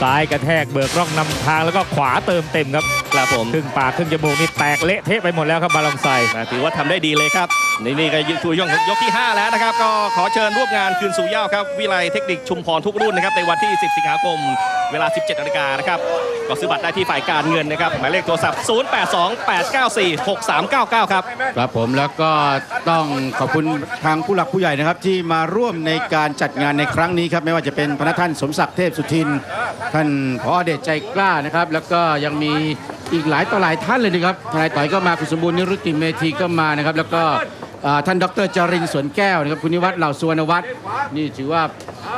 ซ้ายกระแทกเบิกร่องนำทางแล้วก็ขวาเติมเต็มครับ ครับผม ครึ่งปากครึ่งจมูกนี่แตกเละเทะไปหมดแล้วครับบาลองไซนะถือว่าทำได้ดีเลยครับ นี่นี่ก็ชูยงยกที่ 5 แล้วนะครับ ก็ขอเชิญร่วมงานคืนสู่เหย้าครับ วิไลเทคนิคชุมพรทุกรุ่นนะครับในวันที่ 10 สิงหาคม เวลา 17นาฬิกานะครับก็ซื้อบัตรได้ที่ฝ่ายการเงินนะครับ หมายเลขโทรศัพท์ 0828946399 ครับ ครับผมแล้วก็ต้องขอบคุณทางผู้หลักผู้ใหญ่นะครับ ที่มาร่วมในการจัดงานในครั้งนี้ครับ ไม่ว่าจะเป็นพระท่านสมศักดิ์เทพสุทิน ท่านผอเดชใจกล้านะครับ แล้วก็ยังมี อีกหลายต่อหลายท่านเลยนะครับทนายต่อยก็มาคุณสมบูรณ์นิรุติเมธีก็มานะครับ แล้วก็ท่านดรจรินสวนแก้วนะครับคุณนิวัฒน์เหล่าสุวรรณวัฒน์นี่ถือว่า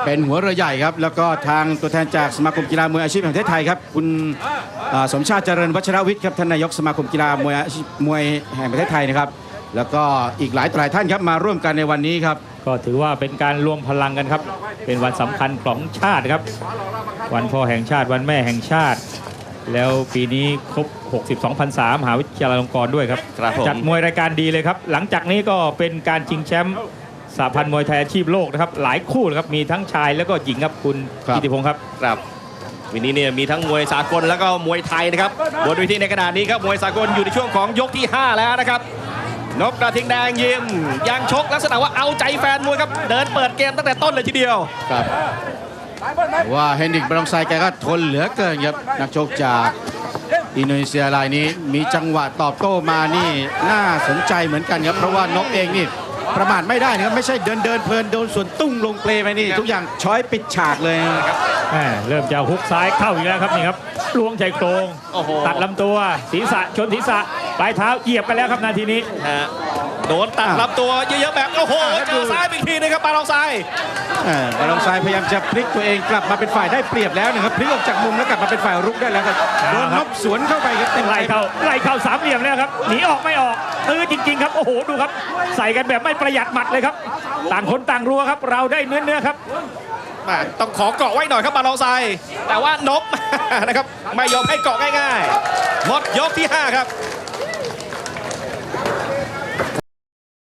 เป็นหัวเรือใหญ่ครับ แล้วก็ทางตัวแทนจากสมาคมกีฬามวยอาชีพแห่งประเทศไทยครับ คุณสมชาติเจริญวัชรวิทย์ครับท่านนายกสมาคมกีฬามวยมวยแห่งประเทศไทยนะครับ แล้วก็อีกหลายต่อหลายท่านครับมาร่วมกันในวันนี้ครับก็ถือว่าเป็นการรวมพลังกันครับ เป็นวันสำคัญของชาติครับ วันพ่อแห่งชาติวันแม่แห่งชาติ แล้วปีนี้ครบ 62พรรษามหาวิทยาลัยลงกรณ์ด้วยครับ ครับผม จัดมวยรายการดีเลยครับ หลังจากนี้ก็เป็นการชิงแชมป์สหพันธ์มวยไทยอาชีพโลกนะครับ หลายคู่เลยครับ มีทั้งชายแล้วก็หญิงครับคุณครับ กิติพงศ์ครับ ครับวันนี้เนี่ยมีทั้งมวยสากลแล้วก็มวยไทยนะครับบนเวทีในขณะนี้ครับมวยสากลอยู่ในช่วงของยกที่ 5 แล้วนะครับนกกระทิงแดงยิมยังชกลักษณะว่าเอาใจแฟนมวยครับเดินเปิดเกมตั้งแต่ต้นเลยทีเดียว ครับ ว่าเฮนริกบรองไซแกก็ทนเหลือเกินครับนักชกจากอินโดนีเซียรายนี้มีจังหวะตอบโต้มานี่น่าสนใจเหมือนกันครับเพราะว่านกเองนี่ประมาทไม่ได้นะครับไม่ใช่เดินเดินเพลินโดนส่วนตุ้งลงเปลไปนี่ ทุกอย่างช้อยปิดฉากเลยนะครับแม่เริ่มจะฮุกซ้ายเข้าอีกแล้วครับนี่ครับล้วงชายโครงโอ้โหตัดลำตัวศีรษะชนศีรษะ ปลายเท้าเหยียบกันแล้วครับนาทีนี้ ฮะโดนตัดลำตัวเยอะๆแบบโอ้โหเจอซ้ายอีกทีนึงครับปาลองซ้ายเออบรองไซพยายามจะพลิกตัวเองกลับมาเป็นฝ่ายได้เปรียบแล้วนะครับพลิกออกจากมุมแล้วกลับมาเป็นฝ่ายรุกได้แล้วครับโดนนกสวนเข้าไปครับเต็มไล่เต็มเข้าไล่เข้าสามเหลี่ยมแล้วครับหนีออกไม่ออกตื้อจริง ๆ ครับโอ้โหดูครับ ใส่กันแบบไม่ประหยัดหมัดเลยครับ ต่างคนต่างรัวครับ เราได้เนื้อเนื้อๆครับ แหม่ต้องขอเกาะไว้หน่อยครับปาลองซ้ายแต่ว่านบ นะครับไม่ยอมให้เกาะง่ายๆหมดยกที่5ครับ